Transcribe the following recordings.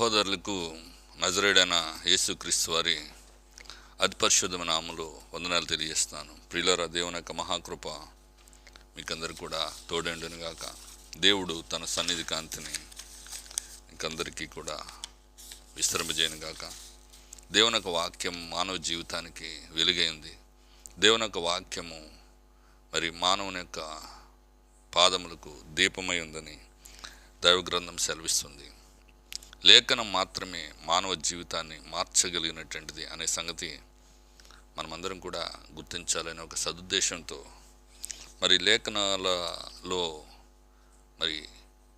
సహోదరులకు నజరేడైన యేసుక్రీస్తు వారి అతి పరిశుద్ధమైన వందనాలు తెలియజేస్తాను. ప్రియులర దేవుని యొక్క మహాకృప మీకందరు కూడా తోడండును గాక దేవుడు తన సన్నిధి కాంతిని మీకందరికీ కూడా విస్తరింపజేయను గాక దేవుని యొక్క వాక్యం మానవ జీవితానికి వెలుగైంది దేవుని యొక్క వాక్యము మరి మానవుని యొక్క పాదములకు దీపమై ఉందని దైవగ్రంథం సెలవిస్తుంది. లేఖనం మాత్రమే మానవ జీవితాన్ని మార్చగలిగినటువంటిది అనే సంగతి మనమందరం కూడా గుర్తించాలనే ఒక సదుద్దేశంతో మరి లేఖనాలలో మరి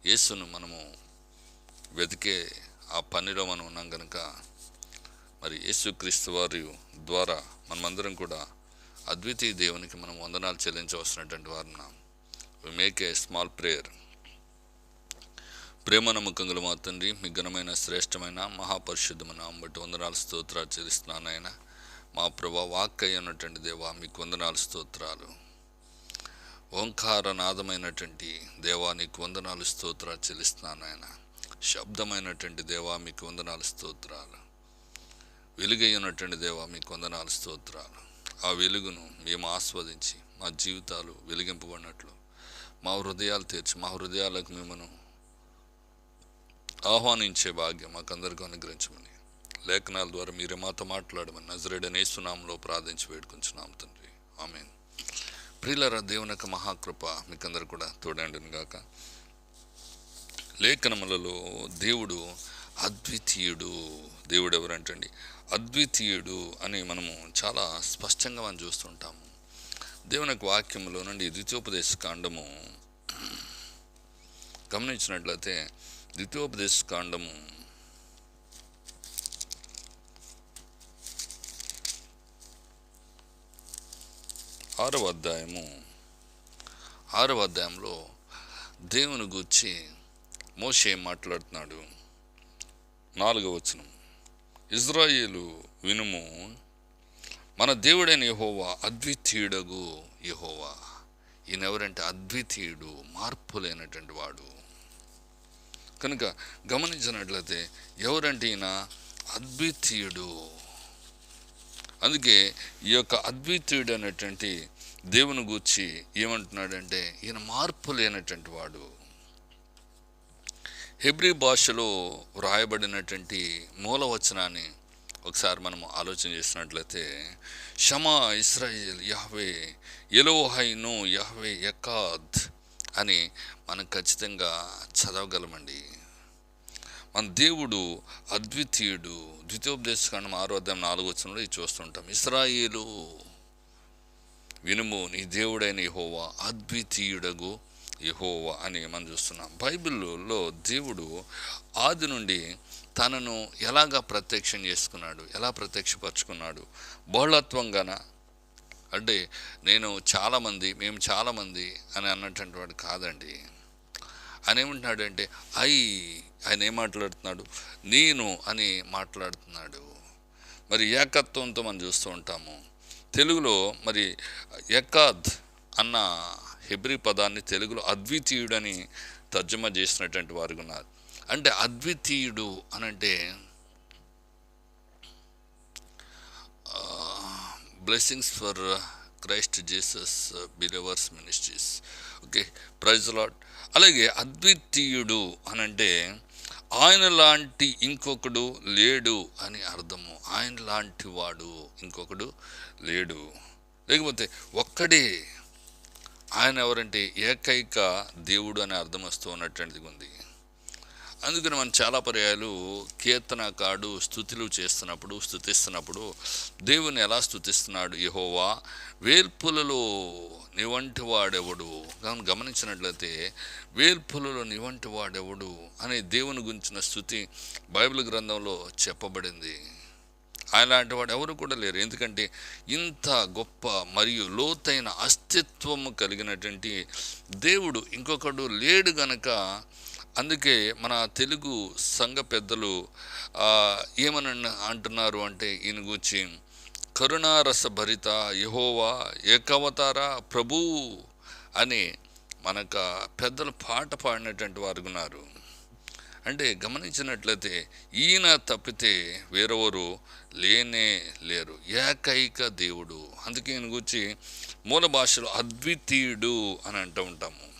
యేసును మనము వెతికే ఆ పనిలో మనం ఉన్నాం కనుక మరి యేసుక్రీస్తు వారి ద్వారా మనమందరం కూడా అద్వితీయ దేవునికి మనం వందనాలు చెల్లించవలసినటువంటి వారిన మేక్ ఏ స్మాల్ ప్రేయర్ ప్రేమ నమ్మకంగా మా తండ్రి మీ ఘనమైన శ్రేష్టమైన మహాపరిశుద్ధమైన బట్టి వందనాలు స్తోత్రాలు చేస్తున్నాను ఆయన మా ప్రభా వాక్ అయి ఉన్నటువంటి దేవా మీకు వందనాలు స్తోత్రాలు. ఓంకార నాదమైనటువంటి దేవా నీకు వందనాలు స్తోత్రాలు చెల్లిస్తున్నాను ఆయన శబ్దమైనటువంటి దేవా మీకు వందనాలు స్తోత్రాలు. వెలుగై ఉన్నటువంటి దేవా మీకు వందనాలు స్తోత్రాలు. ఆ వెలుగును మేము ఆస్వాదించి మా జీవితాలు వెలిగింపబడినట్లు మా హృదయాలు తెరిచి మా హృదయాలకు మిమ్మను ఆహ్వానించే భాగ్యం మాకందరికీ అనుగ్రహించమని. లేఖనాల ద్వారా మీరే మాతో మాట్లాడమని నజరేడని ఏసునామంలో ప్రార్థించి వేడుకుంటున్నాం తండ్రి. ఆమె ప్రియులరా దేవుని యొక్క మహాకృప మీకందరు కూడా తోడండును గాక. లేఖనములలో దేవుడు అద్వితీయుడు. దేవుడు ఎవరంటండి అద్వితీయుడు అని మనము చాలా స్పష్టంగా మనం చూస్తుంటాము. దేవుని యొక్క వాక్యంలో నుండి ద్వితీయోపదేశ కాండము గమనించినట్లయితే ద్వితీయోపదేశ కాండము. ఆరవ అధ్యాయము. ఆరవ అధ్యాయంలో దేవుని గూర్చి మోషే మాట్లాడుతున్నాడు. నాలుగవ వచనం. ఇజ్రాయేలు వినుము మన దేవుడైన యహోవా అద్వితీయుడగు యహోవా. ఈయనెవరంటే అద్వితీయుడు మార్పు లేనటువంటి వాడు. కనుక గమనించినట్లయితే ఎవరంటే ఈయన అద్వితీయుడు. అందుకే ఈ యొక్క అద్వితీయుడు అనేటువంటి దేవుని గూర్చి ఏమంటున్నాడంటే ఈయన మార్పు లేనటువంటి వాడు. హెబ్రీ భాషలో వ్రాయబడినటువంటి మూలవచనాన్ని ఒకసారి మనం ఆలోచన చేసినట్లయితే షమా ఇస్రాయేల్ యహ్వే ఎలోహైను యహ్వే యకాద్ అని మనం ఖచ్చితంగా చదవగలమండి. మన దేవుడు అద్వితీయుడు. ద్వితీయోపదేశకాండం ఆరో అధ్యాయం నాలుగు వచ్చినప్పుడు ఇది చూస్తుంటాం. ఇస్రాయేలు వినుము నీ దేవుడైన యహోవా అద్వితీయుడగు యహోవా అని మనం చూస్తున్నాం. బైబిల్లో దేవుడు ఆది నుండి తనను ఎలాగా ప్రత్యక్షం చేసుకున్నాడు ఎలా ప్రత్యక్షపరుచుకున్నాడు? బహుళత్వంగాన అంటే నేను చాలామంది మేము చాలామంది అని అన్నటువంటి వాడు కాదండి. అని ఏమంటున్నాడంటే ఐ ఆయన ఏం మాట్లాడుతున్నాడు? నేను అని మాట్లాడుతున్నాడు. మరి ఏకత్వంతో మనం చూస్తూ ఉంటాము. తెలుగులో మరి ఎకాద్ అన్న హెబ్రి పదాన్ని తెలుగులో అద్వితీయుడని తర్జుమా చేసినటువంటి వారు ఉన్నారు. అంటే అద్వితీయుడు అనంటే blessings for Christ Jesus believers ministries okay praise Lord అలాగే అద్వితీయుడు అనంటే ఆయన లాంటి ఇంకొకడు లేడు అని అర్థము. ఆయన లాంటి వాడు ఇంకొకడు లేడు. లేకపోతే ఒక్కడే ఆయన ఎవరంటే ఏకైక దేవుడు అనే అర్థం వస్తూ ఉన్నటువంటిది ఉంది. అందుకని మనం చాలా పర్యాయాలు కీర్తనకాడు స్థుతులు చేస్తున్నప్పుడు స్థుతిస్తున్నప్పుడు దేవుని ఎలా స్థుతిస్తున్నాడు యహోవా? వేల్పులలో నివంటి వాడెవడు? కానీ గమనించినట్లయితే వేల్పులలో నివంటి వాడెవడు అనే దేవుని గురించిన స్థుతి బైబిల్ గ్రంథంలో చెప్పబడింది. అలాంటి వాడు ఎవరు కూడా లేరు. ఎందుకంటే ఇంత గొప్ప మరియు లోతైన అస్తిత్వము కలిగినటువంటి దేవుడు ఇంకొకడు లేడు గనక అందుకే మన తెలుగు సంఘ పెద్దలు ఏమని అంటున్నారు అంటే ఈయన గురించి కరుణారస భరిత యహోవా ఏకవతార ప్రభువు అని మనకు పెద్దలు పాట పాడినటువంటి వారు ఉన్నారు. అంటే గమనించినట్లయితే ఈయన తప్పితే వేరెవరు లేనే లేరు ఏకైక దేవుడు. అందుకే ఈయన గురించి మూల భాషలో అద్వితీయుడు అని అంటూ ఉంటాము.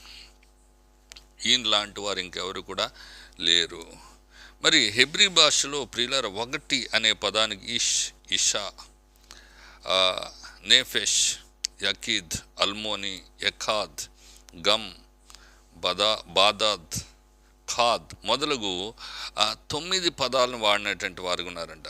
ఈయన లాంటి వారు ఇంకెవరు కూడా లేరు. మరి హెబ్రి భాషలో ప్రిలర్ ఒకటి అనే పదానికి ఇష్ ఇషా నేఫెష్ యకీద్ అల్మోని ఎఖాద్ గమ్ బదా బాదాద్ ఖాద్ మొదలగు తొమ్మిది పదాలను వాడినటువంటి వారు ఉన్నారంట.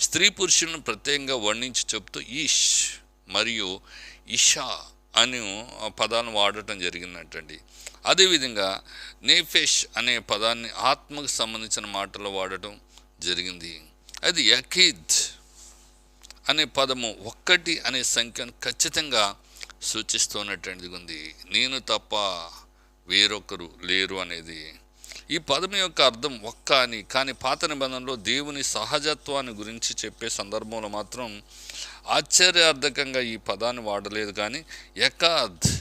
స్త్రీ పురుషులను ప్రత్యేకంగా వర్ణించి చెప్తూ ఈష్ మరియు ఇషా అని ఆ పదాలను వాడటం జరిగిందంటండి. అదేవిధంగా నేఫెష్ అనే పదాన్ని ఆత్మకు సంబంధించిన మాటలు వాడటం జరిగింది. అది యకీద్ అనే పదము ఒక్కటి అనే సంఖ్యను ఖచ్చితంగా సూచిస్తున్నటువంటిది ఉంది. నేను తప్ప వేరొకరు లేరు అనేది. ఈ పదం యొక్క అర్థం ఒక్క అని కానీ పాత నిబంధనలో దేవుని సహజత్వాన్ని గురించి చెప్పే సందర్భంలో మాత్రం ఆశ్చర్యార్థకంగా ఈ పదాన్ని వాడలేదు కానీ యకాద్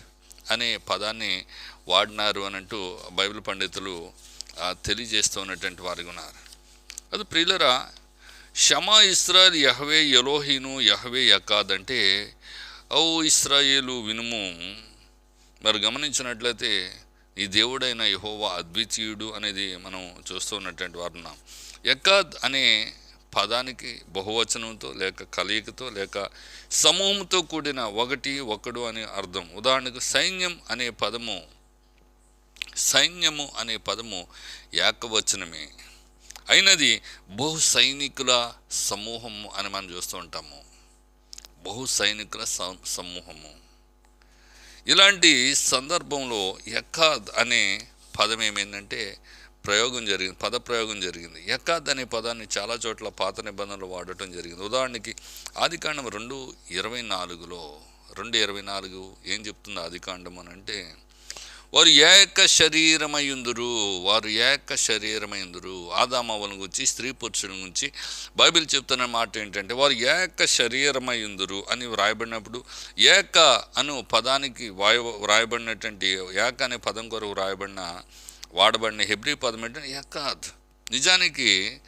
అనే పదాన్ని వాడినారు అని అంటూ బైబిల్ పండితులు తెలియజేస్తూ ఉన్నటువంటి వారు ఉన్నారు. అది ప్రియులరా షమా ఇస్రాయల్ యహవే యలోహీను యహవే యకాద్ అంటే ఓ ఇస్రాయేలు వినుము. మరి గమనించినట్లయితే ఈ దేవుడైన యహోవా అద్వితీయుడు అనేది మనం చూస్తూ ఉన్నటువంటి వారు ఉన్నాం. యకాద్ అనే పదానికి బహువచనంతో లేక కలయికతో లేక సమూహంతో కూడిన ఒకటి ఒకడు అనే అర్థం. ఉదాహరణకు సైన్యం అనే పదము సైన్యము అనే పదము ఏకవచనమే. అయినది బహు సైనికుల సమూహము అని మనం చూస్తూ ఉంటాము. బహు సైనికుల స- సమూహము. ఇలాంటి సందర్భంలో ఎక్కాద్ అనే పదం ఏమైందంటే ప్రయోగం జరిగింది పద ప్రయోగం జరిగింది. యకాద్ అనే పదాన్ని చాలా చోట్ల పాత నిబంధనలు వాడటం జరిగింది. ఉదాహరణకి ఆదికాండం రెండు ఇరవై నాలుగులో రెండు ఇరవై నాలుగు ఏం చెప్తుంది ఆదికాండం అని అంటే వారు ఏక శరీరమైందురు వారు ఏక శరీరమైందురు ఆదామవల గురించి స్త్రీ పురుషుల గురించి బైబిల్ చెప్తున్న మాట ఏంటంటే వారు ఏక శరీరమైందురు అని వ్రాయబడినప్పుడు ఏక అను పదానికి వాయ వ్రాయబడినటువంటి ఏక అనే పదం కొరకు వ్రాయబడిన వాడబడిన హెబ్రీ పదం ఏంటంటే యకాద్ నిజానికి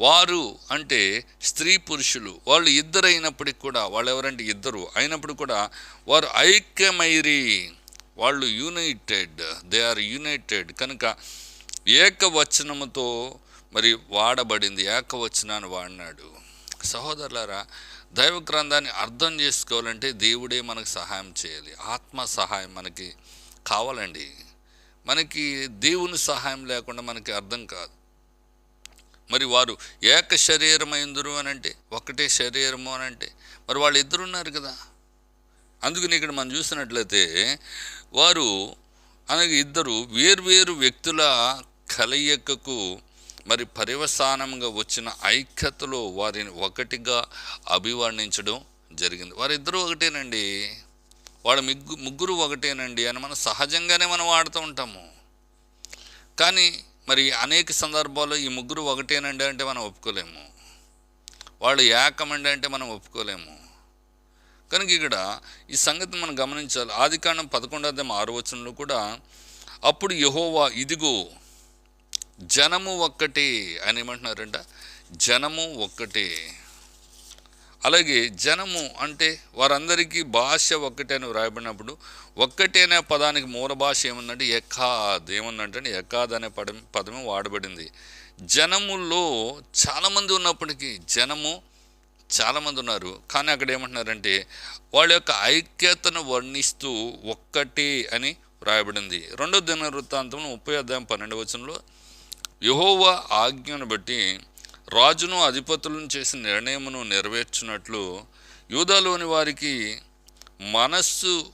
వారు అంటే స్త్రీ పురుషులు. వాళ్ళు ఇద్దరు అయినప్పటికి కూడా వాళ్ళు ఎవరంటే ఇద్దరు అయినప్పుడు కూడా వారు ఐక్యమైరి. వాళ్ళు యునైటెడ్. They are United. కనుక ఏకవచనముతో మరి వాడబడింది ఏకవచనాన్ని వాడినాడు. సహోదరులారా దైవ గ్రంథాన్ని అర్థం చేసుకోవాలంటే దేవుడే మనకు సహాయం చేయాలి. ఆత్మ సహాయం మనకి కావాలండి. మనకి దేవుని సహాయం లేకుండా మనకి అర్థం కాదు. మరి వారు ఏక శరీరమైందురు అని అంటే ఒకటే శరీరము అని అంటే మరి వాళ్ళు ఇద్దరు ఉన్నారు కదా. అందుకని ఇక్కడ మనం చూసినట్లయితే వారు అనగా ఇద్దరు వేర్వేరు వ్యక్తుల కలయికకు మరి పర్యవసానంగా వచ్చిన ఐక్యతలో వారిని ఒకటిగా అభివర్ణించడం జరిగింది. వారిద్దరూ ఒకటేనండి? వాడు ముగ్గు ముగ్గురు ఒకటేనండి. అని మనం సహజంగానే మనం వాడుతూ ఉంటాము. కానీ మరి అనేక సందర్భాల్లో ఈ ముగ్గురు ఒకటేనండి అంటే మనం ఒప్పుకోలేము. వాళ్ళు ఏకమండి అంటే మనం ఒప్పుకోలేము. కనుక ఇక్కడ ఈ సంగతి మనం గమనించాలి. ఆది కాండం అధ్యాయం ఆరు వచనంలో కూడా అప్పుడు యహోవా ఇదిగో జనము ఒక్కటే అని ఏమంటున్నారంట? జనము ఒక్కటే. అలాగే జనము అంటే వారందరికీ భాష ఒక్కటే అని వ్రాయబడినప్పుడు ఒక్కటేనే పదానికి మూల భాష ఏముందంటే ఎకాద్ ఏముందంటే ఎకాద్ అనే పదం పదమే వాడబడింది. జనములో చాలామంది ఉన్నప్పటికీ జనము చాలామంది ఉన్నారు. కానీ అక్కడ ఏమంటున్నారంటే వాళ్ళ యొక్క ఐక్యతను వర్ణిస్తూ ఒక్కటే అని వ్రాయబడింది. రెండో దిన వృత్తాంతం ముప్పై అధ్యాయం పన్నెండు వచనంలో యహోవా ఆజ్ఞను బట్టి రాజును అధిపతులను చేసిన నిర్ణయమును నెరవేర్చినట్లు యూదాలోని వారికి మనస్సు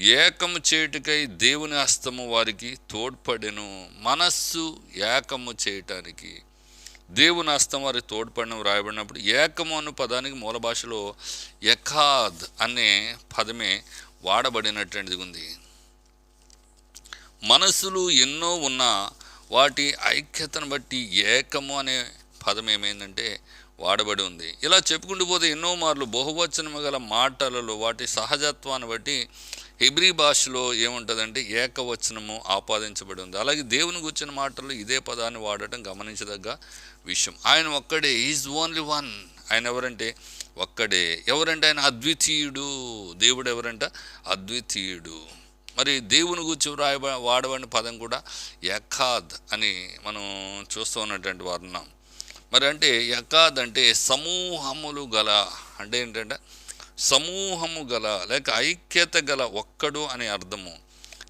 ఏకము చేయుటకై దేవుని హస్తము వారికి తోడ్పడెను. మనస్సు ఏకము చేయటానికి. దేవుని హస్తం వారికి తోడ్పడిన రాయబడినప్పుడు ఏకము అన్న పదానికి మూల భాషలో ఎఖాద్ అనే పదమే వాడబడినటువంటిది ఉంది. మనసులు ఎన్నో ఉన్నా వాటి ఐక్యతను బట్టి ఏకము అనే పదం ఏమైందంటే వాడబడి ఉంది. ఇలా చెప్పుకుంటూ పోతే ఎన్నో మార్లు బహువచనము గల మాటలలో వాటి సహజత్వాన్ని బట్టి హిబ్రీ భాషలో ఏముంటుందంటే ఏకవచనము ఆపాదించబడి ఉంది. అలాగే దేవుని గుర్చిన మాటలు ఇదే పదాన్ని వాడటం గమనించదగ్గ విషయం. ఆయన ఒక్కడే ఈజ్ ఓన్లీ వన్ ఆయన ఎవరంటే? ఒక్కడే. ఎవరంటే ఆయన? అద్వితీయుడు. దేవుడు ఎవరంట? అద్వితీయుడు. మరి దేవుని గురించి వ్రాయబ వాడబడిన పదం కూడా యఖాద్ అని మనం చూస్తూ ఉన్నటువంటి వారు ఉన్నాం. మరి అంటే యకాద్ అంటే సమూహములు గల అంటే ఏంటంటే సమూహము గల లేక ఐక్యత గల ఒక్కడు అనే అర్థము.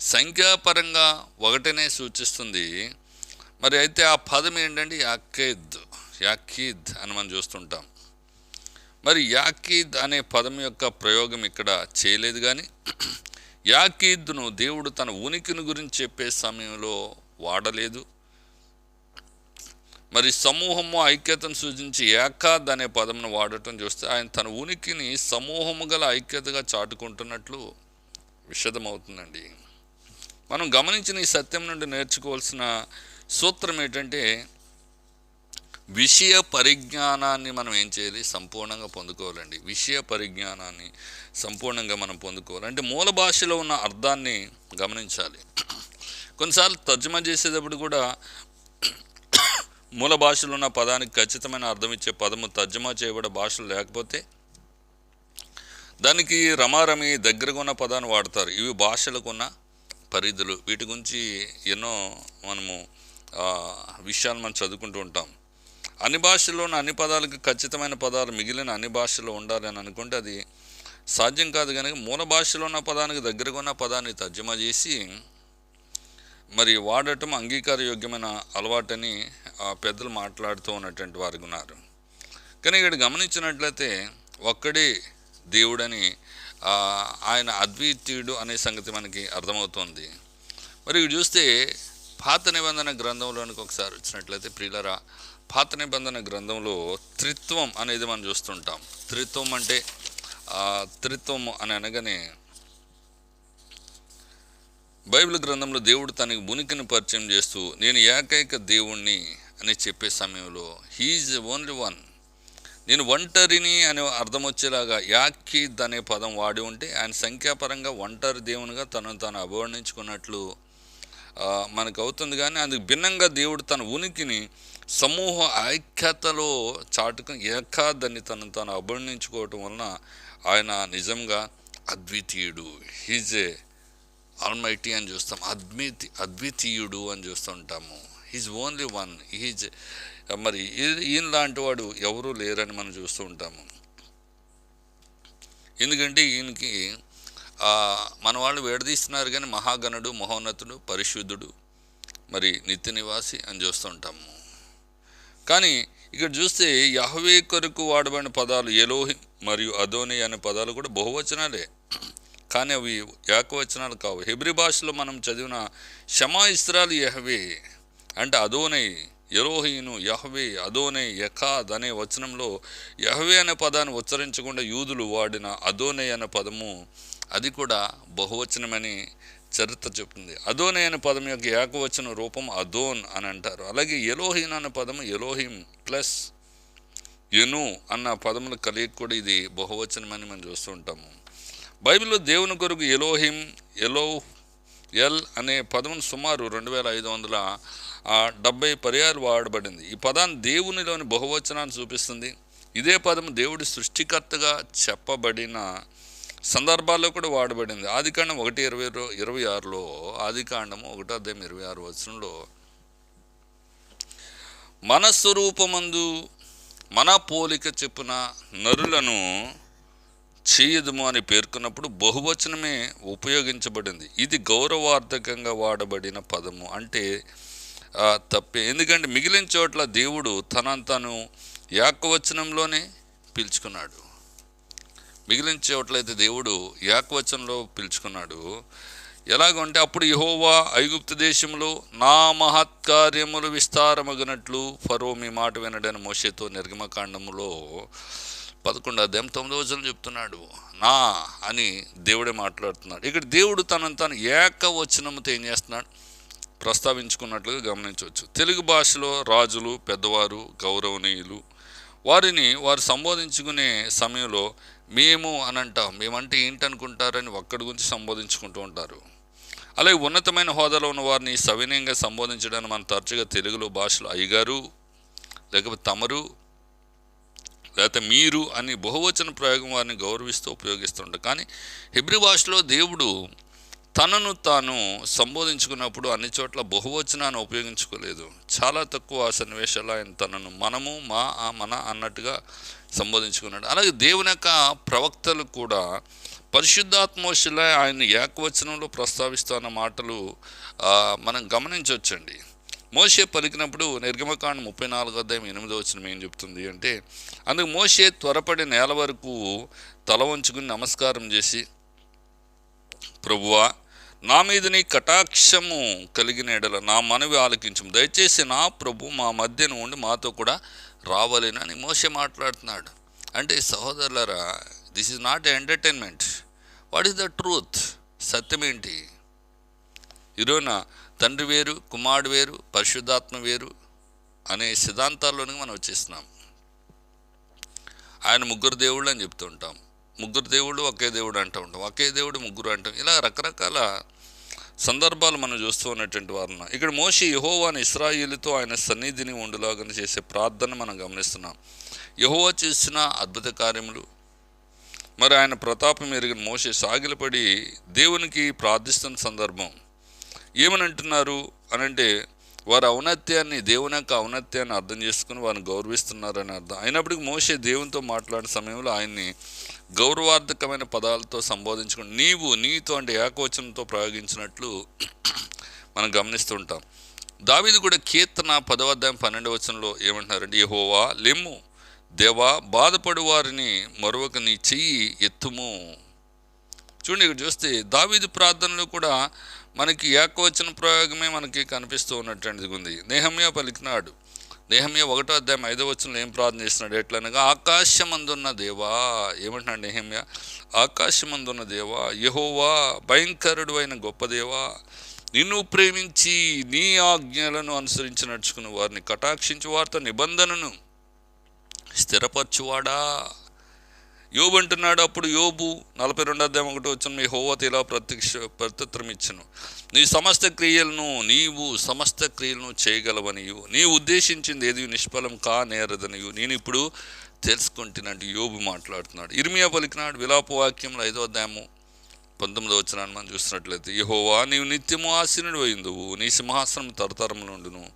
సంఖ్యాపరంగా ఒకటినే సూచిస్తుంది. మరి అయితే ఆ పదం ఏంటంటే యాకీద్ యాకీద్ అని మనం చూస్తుంటాం. మరి యాకీద్ అనే పదం యొక్క ప్రయోగం ఇక్కడ చేయలేదు కానీ యాకీద్ను దేవుడు తన ఉనికిని గురించి చెప్పే సమయంలో వాడలేదు. మరి సమూహము ఐక్యతను సూచించి ఏకాద్ అనే పదంను వాడటం చూస్తే ఆయన తన ఉనికిని సమూహము గల ఐక్యతగా చాటుకుంటున్నట్లు విషదమవుతుందండి. మనం గమనించిన ఈ సత్యం నుండి నేర్చుకోవాల్సిన సూత్రం ఏంటంటే విషయ పరిజ్ఞానాన్ని మనం ఏం చేయాలి? సంపూర్ణంగా పొందుకోవాలండి. విషయ పరిజ్ఞానాన్ని సంపూర్ణంగా మనం పొందుకోవాలి. అంటే మూల భాషలో ఉన్న అర్థాన్ని గమనించాలి. కొన్నిసార్లు తర్జుమా చేసేటప్పుడు కూడా మూల భాషలో ఉన్న పదానికి ఖచ్చితమైన అర్థం ఇచ్చే పదము తర్జుమా చేయబడే భాషలు లేకపోతే దానికి రమారమి దగ్గరగా ఉన్న పదాన్ని వాడతారు. ఇవి భాషలకు ఉన్న పరిధులు. వీటి గురించి ఎన్నో మనము విషయాలు మనం చదువుకుంటూ ఉంటాం. అన్ని భాషల్లోని అన్ని పదాలకు ఖచ్చితమైన పదాలు మిగిలిన అన్ని భాషల్లో ఉండాలి అని అనుకుంటే అది సాధ్యం కాదు కనుక మూల భాషలో ఉన్న పదానికి దగ్గరగా ఉన్న పదాన్ని తర్జుమా చేసి మరి వాడటం అంగీకార యోగ్యమైన అలవాటని పెద్దలు మాట్లాడుతూ ఉన్నటువంటి వారు ఉన్నారు. కానీ ఇక్కడ గమనించినట్లయితే ఒక్కడే దేవుడని ఆయన అద్వితీయుడు అనే సంగతి మనకి అర్థమవుతుంది. మరి చూస్తే పాత నిబంధన గ్రంథంలోనికి ఒకసారి వచ్చినట్లయితే ప్రియులరా పాత నిబంధన గ్రంథంలో త్రిత్వం అనేది మనం చూస్తుంటాం. త్రిత్వం అంటే త్రిత్వం అని అనగానే బైబిల్ గ్రంథంలో దేవుడు తనకి ఉనికిని పరిచయం చేస్తూ నేను ఏకైక దేవుణ్ణి అని చెప్పే సమయంలో హీజ్ ఓన్లీ వన్ నేను ఒంటరిని అని అర్థం వచ్చేలాగా యాకిద్ అనే పదం వాడి ఉంటే ఆయన సంఖ్యాపరంగా ఒంటరి దేవునిగా తనను తాను అభివర్ణించుకున్నట్లు మనకు అవుతుంది. కానీ అందుకు భిన్నంగా దేవుడు తన ఉనికిని సమూహ ఐక్యతలో చాటుకుని ఏకాదని తను తాను అభివర్ణించుకోవటం వలన ఆయన నిజంగా అద్వితీయుడు. హీజ్ ఏ ఆల్మైటీ అని చూస్తాం. అద్వితి అద్వితీయుడు అని చూస్తుంటాము. హీజ్ ఓన్లీ వన్ హీజ్ మరి ఈ- ఈయన లాంటి వాడు ఎవరూ లేరని మనం చూస్తూ ఉంటాము. ఎందుకంటే ఈయనకి మన వాళ్ళు వేడదీస్తున్నారు కానీ మహాగణుడు మహోన్నతుడు పరిశుద్ధుడు మరి నిత్య నివాసి అని చూస్తుంటాము కానీ ఇక్కడ చూస్తే యహవే కొరకు వాడబడిన పదాలు ఎలోహి మరియు అదోని అనే పదాలు కూడా బహువచనాలే. కానీ అవి ఏకవచనాలు కావు. హెబ్రి భాషలో మనం చదివిన షమా ఇస్రాలు యహవే అంటే అదోనై ఎలోహీను యహవే అదోనై యఖాద్ అనే వచనంలో యహవే అనే పదాన్ని ఉచ్చరించకుండా యూదులు వాడిన అదోనై అనే పదము అది కూడా బహువచనమని చరిత్ర చెప్తుంది. అదోనే అనే పదం యొక్క ఏకవచన రూపం అదోన్ అని అంటారు. అలాగే ఎలోహీన్ అనే పదము ఎలోహిం ప్లస్ ఎను అన్న పదముల కలిగి కూడా ఇది బహువచనమని మనం చూస్తూ ఉంటాము. బైబిల్లో దేవుని కొరకు ఎలోహిం ఎలో ఎల్ అనే పదం సుమారు రెండు వేల ఐదు వందల డెబ్బై పర్యాలు వాడబడింది. ఈ పదాన్ని దేవునిలోని బహువచనాన్ని చూపిస్తుంది. ఇదే పదం దేవుడి సృష్టికర్తగా చెప్పబడిన సందర్భాల్లో కూడా వాడబడింది. ఆదికాండం ఒకటి ఇరవై ఇరవై ఆరులో ఆదికాండము ఒకటో అధ్యాయం ఇరవై ఆరు వచనంలో మనస్వరూపమందు మన పోలిక చెప్పున నరులను చేయదుము అని పేర్కొన్నప్పుడు బహువచనమే ఉపయోగించబడింది. ఇది గౌరవార్థకంగా వాడబడిన పదము అంటే తప్పే. ఎందుకంటే మిగిలిన చోట్ల దేవుడు తనంతను తాను పిలుచుకున్నాడు. మిగిలిన చోట్లయితే దేవుడు యాకవచనంలో పిలుచుకున్నాడు. ఎలాగంటే అప్పుడు యహోవా ఐగుప్తు దేశంలో నా మహత్కార్యములు విస్తారమగినట్లు ఫరో మీ మాట వినడని మోషేతో నిర్గమకాండములో పదకొండు అధ్యాయం తొమ్మిదో వచనం చెప్తున్నాడు. నా అని దేవుడే మాట్లాడుతున్నాడు. ఇక్కడ దేవుడు తనను తాను ఏకవచనముతో ఏం చేస్తున్నాడు? ప్రస్తావించుకున్నట్లుగా గమనించవచ్చు. తెలుగు భాషలో రాజులు పెద్దవారు గౌరవనీయులు వారిని వారు సంబోధించుకునే సమయంలో మేము అని అంటాం. మేమంటే ఏంటనుకుంటారని ఒక్కడి గురించి సంబోధించుకుంటూ ఉంటారు. అలాగే ఉన్నతమైన హోదాలో ఉన్న వారిని సవినయంగా సంబోధించడానికి మనం తరచుగా తెలుగులో భాషలో అయ్యగారు లేకపోతే తమరు లేకపోతే మీరు అని బహువచన ప్రయోగం వారిని గౌరవిస్తూ ఉపయోగిస్తుంటారు కానీ హిబ్రి భాషలో దేవుడు తనను తాను సంబోధించుకున్నప్పుడు అన్ని చోట్ల బహువచనాన్ని ఉపయోగించుకోలేదు. చాలా తక్కువ సన్నివేశాలు ఆయన తనను మనము మా ఆ మన అన్నట్టుగా సంబోధించుకున్నాడు. అలాగే దేవుని యొక్క ప్రవక్తలు కూడా పరిశుద్ధాత్మోషుల ఆయన ఏకవచనంలో ప్రస్తావిస్తున్న మాటలు మనం గమనించవచ్చండి. మోషే పలికినప్పుడు నిర్గమకాండ ముప్పై నాలుగు అధ్యాయం ఎనిమిదో వచ్చిన ఏం చెప్తుంది అంటే అందుకు మోషే త్వరపడి నేల వరకు తల వంచుకుని నమస్కారం చేసి ప్రభువా నా మీద నీ కటాక్షము కలిగిన ఎడల నా మనవి ఆలకించము. దయచేసి నా ప్రభు మా మధ్యన ఉండి మాతో కూడా రావాలని మోసే మాట్లాడుతున్నాడు. అంటే సహోదరులరా this is not entertainment what is the truth సత్యం ఏంటి? ఈరోజున తండ్రి వేరు కుమారుడు వేరు పరిశుద్ధాత్మ వేరు అనే సిద్ధాంతాల్లోనికి మనం వచ్చేస్తున్నాం. ఆయన ముగ్గురు దేవుళ్ళు అని చెప్తుంటాం ముగ్గురు దేవుళ్ళు ఒకే దేవుడు అంటూ ఉంటాం ఒకే దేవుడు ముగ్గురు అంటాం ఇలా రకరకాల సందర్భాలు మనం చూస్తూ ఉన్నటువంటి వారున ఇక్కడ మోషి యహోవాని ఇస్రాయిలతో ఆయన సన్నిధిని ఉండులాగా చేసే ప్రార్థన మనం గమనిస్తున్నాం. యహోవా చేసిన అద్భుత కార్యములు మరి ఆయన ప్రతాపం ఎరిగిన మోషే సాగిలపడి దేవునికి ప్రార్థిస్తున్న సందర్భం ఏమని అంటున్నారు అని అంటే వారి ఔన్నత్యాన్ని దేవుని యొక్క ఔన్నత్యాన్ని అర్థం చేసుకుని వారిని గౌరవిస్తున్నారని అర్థం. అయినప్పటికీ మోసే దేవునితో మాట్లాడిన సమయంలో ఆయన్ని గౌరవార్థకమైన పదాలతో సంబోధించుకుని నీవు నీతో అంటే ఏకవచనంతో ప్రయోగించినట్లు మనం గమనిస్తుంటాం దావిది కూడా కీర్తన పదవద్దాయం పన్నెండు వచనంలో ఏమంటున్నారంటే యహోవా లెమ్ము దేవా బాధపడు వారిని మరొక నీ చెయ్యి ఎత్తుము. చూడండి ఇక్కడ చూస్తే దావీదు ప్రార్థనలో కూడా మనకి ఏకవచన ప్రయోగమే మనకి కనిపిస్తూ ఉన్నట్టు ఉంది నేహమ్య పలికినాడు నేహమ్య ఒకటో అధ్యాయం ఐదో వచ్చిన ఏం ప్రార్థన చేస్తున్నాడు? ఎట్లనగా ఆకాశమందున్న దేవా ఏమంటున్నాడు నేహమ్య? ఆకాశమందున్న దేవా యహోవా భయంకరుడు అయిన గొప్ప దేవా నిన్ను ప్రేమించి నీ ఆజ్ఞలను అనుసరించి నడుచుకున్న వారిని కటాక్షించి వారితో నిబంధనను స్థిరపరచువాడా? యోబు అంటున్నాడు అప్పుడు యోబు నలభై రెండో అధ్యాయం ఒకటి వచ్చిన మీ హోవత ఇలా ప్రత్యక్ష ప్రత్యుత్తరం ఇచ్చను నీ సమస్త క్రియలను నీవు సమస్త క్రియలను చేయగలవనియు. నీ ఉద్దేశించింది ఏది నిష్ఫలం కానేరదనియు. నేను ఇప్పుడు తెలుసుకుంటున్నట్టు యోబు మాట్లాడుతున్నాడు. ఇర్మియా పలికినాడు విలాప వాక్యంలో ఐదో అధ్యాయము పంతొమ్మిదో వచ్చినాన్ని మనం చూసినట్లయితే యహోవా నీవు నిత్యము ఆసీనుడు అయిందువు నీ సింహాసనం తరతరములు ఉండును.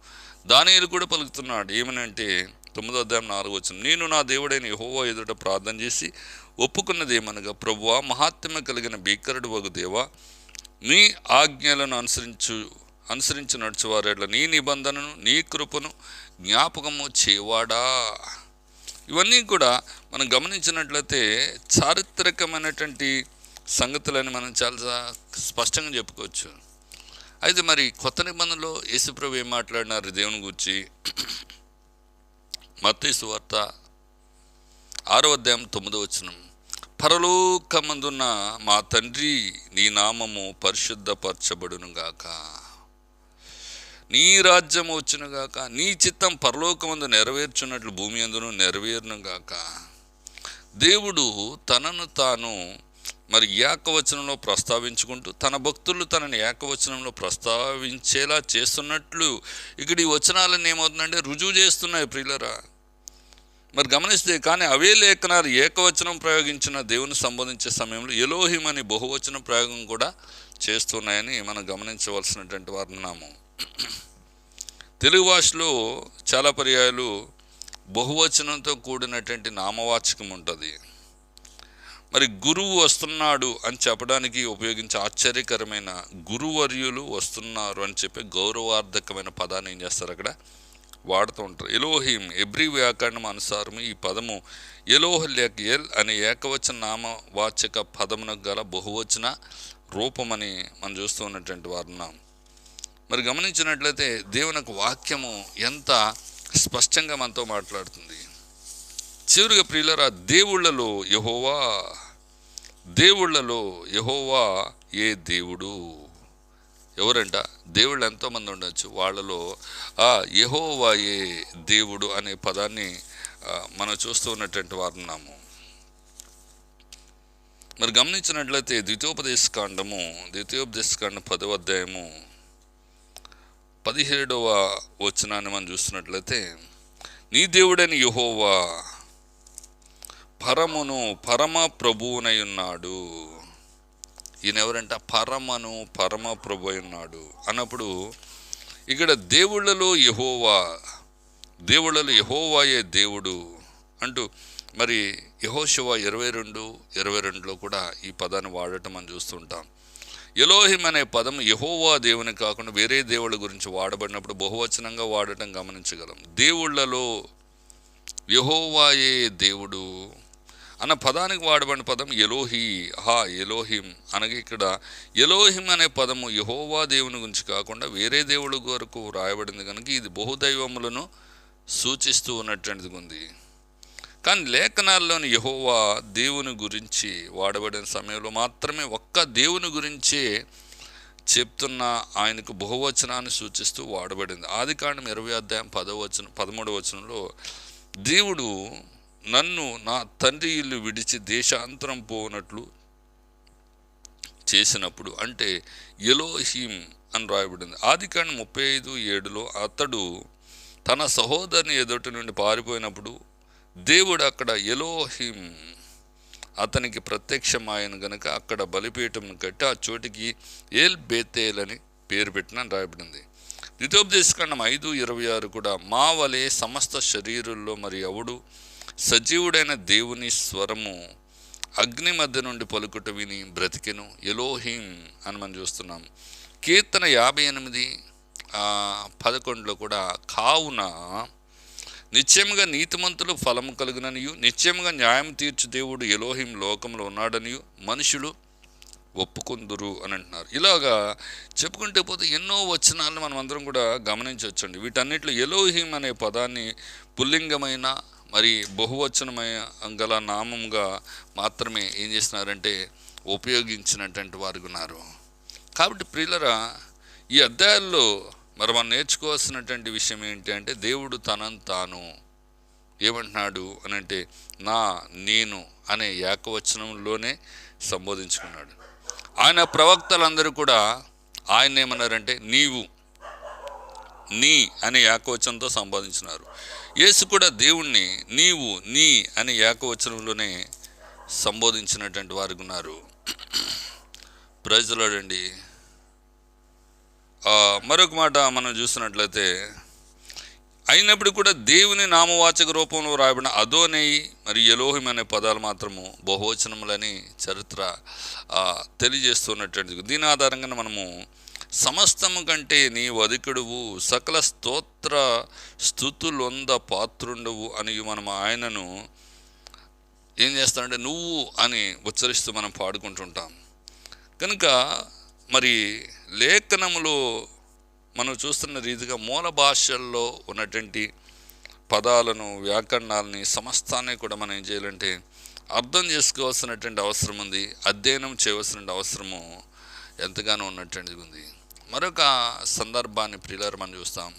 దానియులు కూడా పలుకుతున్నాడు ఏమనంటే తొమ్మిదో అధ్యాయం నాలుగు వచ్చిన నేను నా దేవుడైన యహోవా ఎదుట ప్రార్థన చేసి ఒప్పుకున్నది ఏమనగా ప్రభువా మహాత్మ్య కలిగిన భీకరుడు వగు దేవా నీ ఆజ్ఞలను అనుసరించు అనుసరించి నడిచేవారేట్ల నీ నిబంధనను నీ కృపను జ్ఞాపకము చేవాడా? ఇవన్నీ కూడా మనం గమనించినట్లయితే చారిత్రకమైనటువంటి సంగతులని మనం చాలా స్పష్టంగా చెప్పుకోవచ్చు. అయితే మరి కొత్త నిబంధనలో యేసుప్రభు ఏం మాట్లాడినారు? దేవుని గురించి మత్తయి వార్త ఆరో అధ్యాయం తొమ్మిదో వచనం. పరలోకమందున్న మా తండ్రి నీ నామము పరిశుద్ధపరచబడును గాక నీ రాజ్యం వచ్చునుగాక. నీ చిత్తం పరలోకమందు నెరవేర్చున్నట్లు భూమి అందును నెరవేరునుగాక. దేవుడు తనను తాను మరి ఏకవచనంలో ప్రస్తావించుకుంటూ తన భక్తులు తనని ఏకవచనంలో ప్రస్తావించేలా చేస్తున్నట్లు ఇక్కడ ఈ వచనాలను ఏమవుతుందంటే రుజువు చేస్తున్నాయి ప్రియులరా. మరి గమనిస్తే కానీ అవే లేఖనాలు ఏకవచనం ప్రయోగించిన దేవుని సంబోధించే సమయంలో ఎలోహిం అని బహువచన ప్రయోగం కూడా చేస్తున్నాయని మనం గమనించవలసినటువంటి వారు ఉన్నాము. తెలుగు భాషలో చాలా పర్యాయాలు బహువచనంతో కూడినటువంటి నామవాచకం ఉంటుంది. మరి గురువు వస్తున్నాడు అని చెప్పడానికి ఉపయోగించే ఆశ్చర్యకరమైన గురువర్యులు వస్తున్నారు అని చెప్పి గౌరవార్థకమైన పదాన్ని ఏం చేస్తారు అక్కడ? వాడుతూ ఉంటారు. ఎలోహిం ఎబ్రి వ్యాకరణం అనుసారం ఈ పదము ఎలోహ లేక ఎల్ అనే ఏకవచన నామవాచక పదమునకు గల బహువచన రూపమని మనం చూస్తూ ఉన్నటువంటి వారు ఉన్నాం మరి గమనించినట్లయితే దేవునికి వాక్యము ఎంత స్పష్టంగా మనతో మాట్లాడుతుంది. చివరిగా ప్రియులరా దేవుళ్ళలో యహోవా దేవుళ్ళలో యహోవా ఏ దేవుడు? ఎవరంట? దేవుళ్ళు ఎంతోమంది ఉండొచ్చు. వాళ్ళలో ఆ యహోవాయే దేవుడు అనే పదాన్ని మనం చూస్తూ ఉన్నటువంటి వారు ఉన్నాము. మరి గమనించినట్లయితే ద్వితీయోపదేశ కాండము ద్వితీయోపదేశ కాండం పదవ అధ్యాయము పదిహేడవ వచనాన్ని మనం చూస్తున్నట్లయితే నీ దేవుడని యహోవా పరమును పరమ ప్రభువునై ఉన్నాడు. ఈయన ఎవరంట పరమను పరమ ప్రభు ఉన్నాడు అన్నప్పుడు ఇక్కడ దేవుళ్ళలో యహోవా దేవుళ్ళలో యహోవాయే దేవుడు అంటూ మరి యహోశివ ఇరవై రెండు ఇరవై రెండులో కూడా ఈ పదాన్ని వాడటం మనం చూస్తుంటాం. ఎలోహిం అనే పదం యహోవా దేవుని కాకుండా వేరే దేవుళ్ళ గురించి వాడబడినప్పుడు బహువచనంగా వాడటం గమనించగలం. దేవుళ్ళలో యహోవాయే దేవుడు. అన్న పదానికి వాడబడిన పదం ఎలోహి హా ఎలోహిం. అనగా ఇక్కడ ఎలోహిం అనే పదము యహోవా దేవుని గురించి కాకుండా వేరే దేవుడి వరకు రాయబడింది కనుక ఇది బహుదైవములను సూచిస్తూ ఉన్నటువంటిది ఉంది. కానీ లేఖనాల్లోని యహోవా దేవుని గురించి వాడబడిన సమయంలో మాత్రమే ఒక్క దేవుని గురించే చెప్తున్న ఆయనకు బహువచనాన్ని సూచిస్తూ వాడబడింది. ఆది కాండం ఇరవై అధ్యాయం పదవచనం పదమూడవచనంలో దేవుడు నన్ను నా తండ్రి ఇల్లు విడిచి దేశాంతరం పోనట్లు చేసినప్పుడు అంటే ఎలోహీం అని రాయబడింది. ఆది ముప్పై ఐదు ఏడులో అతడు తన సహోదరుని ఎదుటి నుండి పారిపోయినప్పుడు దేవుడు అక్కడ ఎలోహిం అతనికి ప్రత్యక్షమాయను గనుక అక్కడ బలిపీఠం కట్టి ఆ చోటికి ఏల్ బేతేల్ అని పేరు పెట్టిన రాయబడింది. ద్వితోపదేశకాండం ఐదు ఇరవై ఆరు కూడా మా వలె సమస్త శరీరుల్లో మరి ఎవడు సజీవుడైన దేవుని స్వరము అగ్ని మధ్య నుండి పలుకుట విని బ్రతికెను. ఎలోహీం అని మనం చూస్తున్నాం. కీర్తన యాభై ఎనిమిది పదకొండులో కూడా కావున నిత్యముగా నీతిమంతులు ఫలము కలుగుననియు నిత్యముగా న్యాయం తీర్చు దేవుడు ఎలోహిం లోకంలో ఉన్నాడనియు మనుషులు ఒప్పుకుందురు అని అంటున్నారు. ఇలాగా చెప్పుకుంటే పోతే ఎన్నో వచనాలను మనం అందరం కూడా గమనించవచ్చండి. వీటన్నిటిలో ఎలోహిం అనే పదాన్ని పుల్లింగమైన మరి బహువచనమై గల నామంగా మాత్రమే ఏం చేస్తున్నారంటే ఉపయోగించినటువంటి వారు ఉన్నారు. కాబట్టి ప్రియులరా ఈ అధ్యాయాల్లో మరి మనం నేర్చుకోవాల్సినటువంటి విషయం ఏంటి అంటే దేవుడు తనను తాను ఏమంటున్నాడు అని అంటే నా నేను అనే ఏకవచనంలోనే సంబోధించుకున్నాడు. ఆయన ప్రవక్తలందరూ కూడా ఆయన ఏమన్నారంటే నీవు. నీ అనే ఏకవచనంతో సంబోధించినారు. యేసు కూడా దేవుణ్ణి నీవు నీ అనే ఏకవచనంలోనే సంబోధించినటువంటి వారు ఉన్నారు ప్రజలాడండి మరొక మాట మనం చూసినట్లయితే అయినప్పుడు కూడా దేవుని నామవాచక రూపంలో రాయబడిన అదోనేయి మరి ఎలోహిం అనే పదాలు మాత్రము బహువచనములని చరిత్ర తెలియజేస్తున్నట్టు దీని ఆధారంగా మనము సమస్తము కంటే నీ వధికుడువు సకల స్తోత్ర స్థుతులొంద పాత్రుండవు అని మనం ఆయనను ఏం చేస్తానంటే నువ్వు అని ఉచ్చరిస్తూ మనం పాడుకుంటుంటాం. కనుక మరి లేఖనములో మనం చూస్తున్న రీతిగా మూల భాషల్లో ఉన్నటువంటి పదాలను వ్యాకరణాలని సమస్తాన్ని కూడా మనం ఏం చేయాలంటే అర్థం చేసుకోవాల్సినటువంటి అవసరం ఉంది అధ్యయనం చేయవలసిన అవసరము ఎంతగానో ఉన్నటువంటిది ఉంది. మరొక సందర్భాన్ని ప్రియులారు మనం చూస్తాం.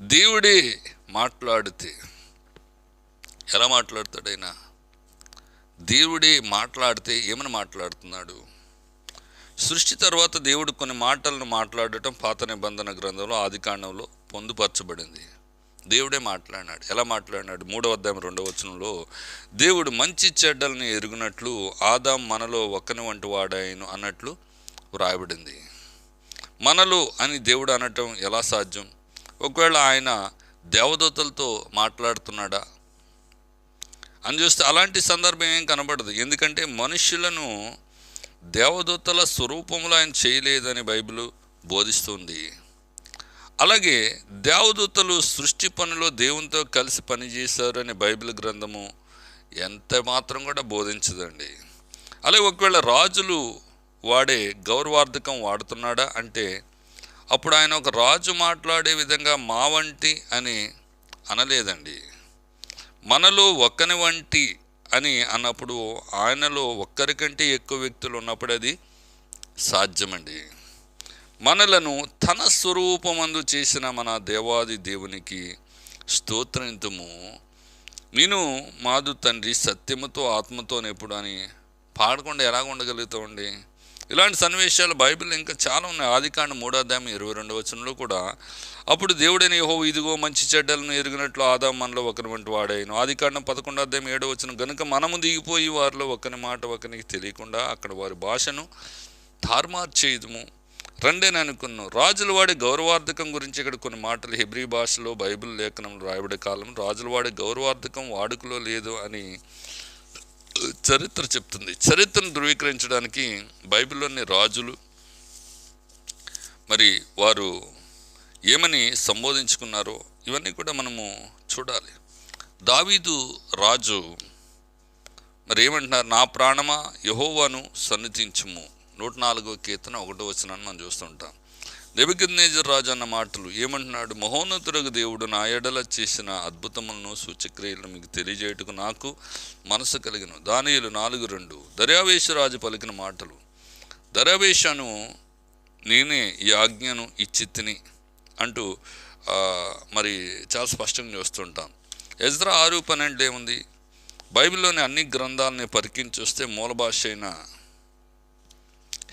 దేవుడే మాట్లాడితే ఎలా మాట్లాడతాడైనా? దేవుడే మాట్లాడితే ఏమని మాట్లాడుతున్నాడు? సృష్టి తర్వాత దేవుడు కొన్ని మాటలను మాట్లాడటం పాత నిబంధన గ్రంథంలో ఆదికాండంలో పొందుపరచబడింది. దేవుడే మాట్లాడినాడు. ఎలా మాట్లాడినాడు? మూడవ అధ్యాయం రెండవ వచనంలో దేవుడు మంచి చెడ్డల్ని ఎరుగునట్లు ఆదాం మనలో ఒక్కని వంటి వాడాయను అన్నట్లు వ్రాయబడింది. మనలు అని దేవుడు అనటం ఎలా సాధ్యం? ఒకవేళ ఆయన దేవదూతలతో మాట్లాడుతున్నాడా? అని చూస్తే అలాంటి సందర్భం ఏం కనబడదు. ఎందుకంటే మనుషులను దేవదూతల స్వరూపంలో ఆయన చేయలేదని బైబిల్ బోధిస్తుంది. అలాగే దేవదూతలు సృష్టి పనిలో దేవునితో కలిసి పనిచేశారని బైబిల్ గ్రంథము ఎంత మాత్రం కూడా బోధించదండి. అలాగే ఒకవేళ రాజులు వాడే గౌరవార్థకం వాడుతున్నాడా అంటే అప్పుడు ఆయన ఒక రాజు మాట్లాడే విధంగా మా వంటి అని అనలేదండి. మనలో ఒక్కని వంటి అని అన్నప్పుడు ఆయనలో ఒక్కరికంటే ఎక్కువ వ్యక్తులు ఉన్నప్పుడు అది సాధ్యమండి. మనలను తన స్వరూపమందు చేసిన మన దేవాది దేవునికి స్తోత్రంతుము నేను మాదు తండ్రి సత్యముతో ఆత్మతో అని పాడకుండా ఎలాగ ఉండగలుగుతామండి? ఇలాంటి సన్నివేశాలు బైబిల్ ఇంకా చాలా ఉన్నాయి. ఆదికాండ మూడాధ్యాయం ఇరవై రెండు వచనంలో కూడా అప్పుడు దేవుడైన యహో ఇదిగో మంచి చెడ్డలను ఎరిగినట్లు ఆదాం మనలో ఒకరి వంటి వాడైను. ఆదికాండం పదకొండు అధ్యాయం ఏడో వచనం గనుక మనము దిగిపోయి వారిలో ఒకరి మాట ఒకరికి తెలియకుండా అక్కడ వారి భాషను తారుమారు చేయదుము రండేని అనుకున్నాం. రాజుల వాడే గౌరవార్థకం గురించి ఇక్కడ కొన్ని మాటలు హిబ్రీ భాషలో బైబిల్ లేఖనంలో రాయబడే కాలం రాజుల వాడే గౌరవార్థకం వాడుకలో లేదు అని చరిత్ర చెప్తుంది. చరిత్రను ధృవీకరించడానికి బైబిల్లోని రాజులు మరి వారు ఏమని సంబోధించుకున్నారో ఇవన్నీ కూడా మనము చూడాలి. దావీదు రాజు మరి ఏమంటున్నారు? నా ప్రాణమా యహోవాను సన్నిధించము. నూట నాలుగో కీర్తన ఒకటో వచనాన్ని మనం చూస్తుంటాం నెబుకద్నేజర్ రాజు అన్న మాటలు ఏమంటున్నాడు? మహోన్నతుడకు దేవుడు నా ఎడల చేసిన అద్భుతములను సూచక్రియలను మీకు తెలియజేయటకు నాకు మనసు కలిగిన. దానియులు నాలుగు రెండు. దర్యావేశరాజు పలికిన మాటలు. దర్యావేశాను నేనే ఈ ఆజ్ఞను ఇచ్చి తిని అంటూ మరి చాలా స్పష్టంగా చూస్తుంటాం ఎజ్రా ఆరు పన్నెండు ఏముంది? బైబిల్లోని అన్ని గ్రంథాలని పరికించి వస్తే మూల భాష అయిన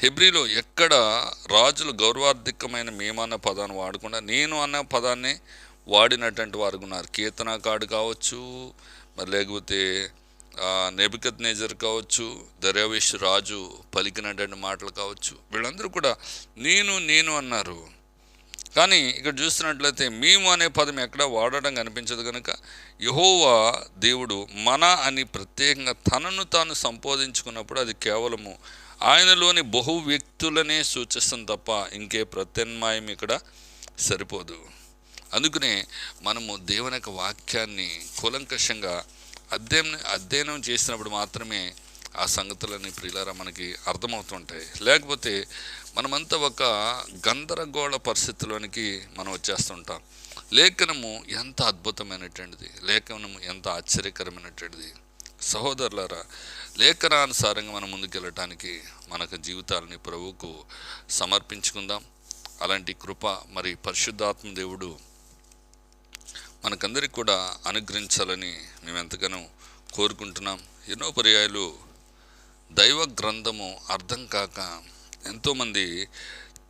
హెబ్రిలో ఎక్కడ రాజులు గౌరవార్థికమైన మేమన్న పదాన్ని వాడకుండా నేను అన్న పదాన్ని వాడినటువంటి వారు ఉన్నారు. కీర్తనకాడు కావచ్చు మరి లేకపోతే నెబికత్ నేజర్ కావచ్చు దర్యావేష్ రాజు పలికినటువంటి మాటలు కావచ్చు వీళ్ళందరూ కూడా నేను నేను అన్నారు. కానీ ఇక్కడ చూస్తున్నట్లయితే మేము అనే పదం ఎక్కడ వాడడం కనిపించదు కనుక యహోవా దేవుడు మన అని ప్రత్యేకంగా తనను తాను సంబోధించుకున్నప్పుడు అది కేవలము ఆయనలోని బహు వ్యక్తులనే సూచిస్తుంది తప్ప ఇంకే ప్రత్యన్మాయం ఇక్కడ సరిపోదు. అందుకనే మనము దేవుని యొక్క వాక్యాన్ని కూలంకషంగా అధ్యయనం అధ్యయనం చేసినప్పుడు మాత్రమే ఆ సంగతులన్నీ ప్రియులారా మనకి అర్థమవుతుంటాయి. లేకపోతే మనమంతా ఒక గందరగోళ పరిస్థితిలోనికి మనం వచ్చేస్తుంటాం. లేఖనము ఎంత అద్భుతమైనటువంటిది లేఖనము ఎంత ఆశ్చర్యకరమైనటువంటిది. సహోదరులారా లేఖనానుసారంగా మనం ముందుకెళ్ళటానికి మనకు జీవితాలని ప్రభువుకు సమర్పించుకుందాం. అలాంటి కృప మరి పరిశుద్ధాత్మ దేవుడు మనకందరికి కూడా అనుగ్రహించాలని మేము ఎంతగానో కోరుకుంటున్నాం. ఎన్నో పర్యాయాలు దైవ గ్రంథము అర్థం కాక ఎంతోమంది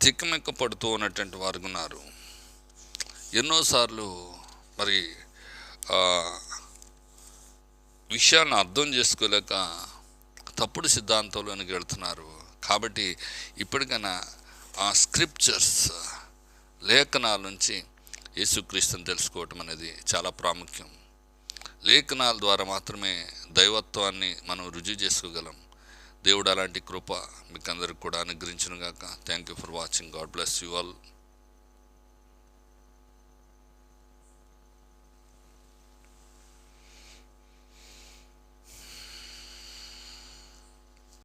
తిక్కమెక్క పడుతూ ఉన్నటువంటి వారు ఉన్నారు. ఎన్నోసార్లు మరి విషయాన్ని అర్థం చేసుకోలేక తప్పుడు సిద్ధాంతంలోనికి వెళ్తున్నారు. కాబట్టి ఇప్పటికైనా ఆ స్క్రిప్చర్స్ లేఖనాల నుంచి యేసుక్రీస్తుని తెలుసుకోవటం అనేది చాలా ప్రాముఖ్యం. లేఖనాల ద్వారా మాత్రమే దైవత్వాన్ని మనం రుజువు చేసుకోగలం. దేవుడు అలాంటి కృప మీకు అందరికి కూడా అనుగ్రహించునుగాక. Thank you for watching God bless you all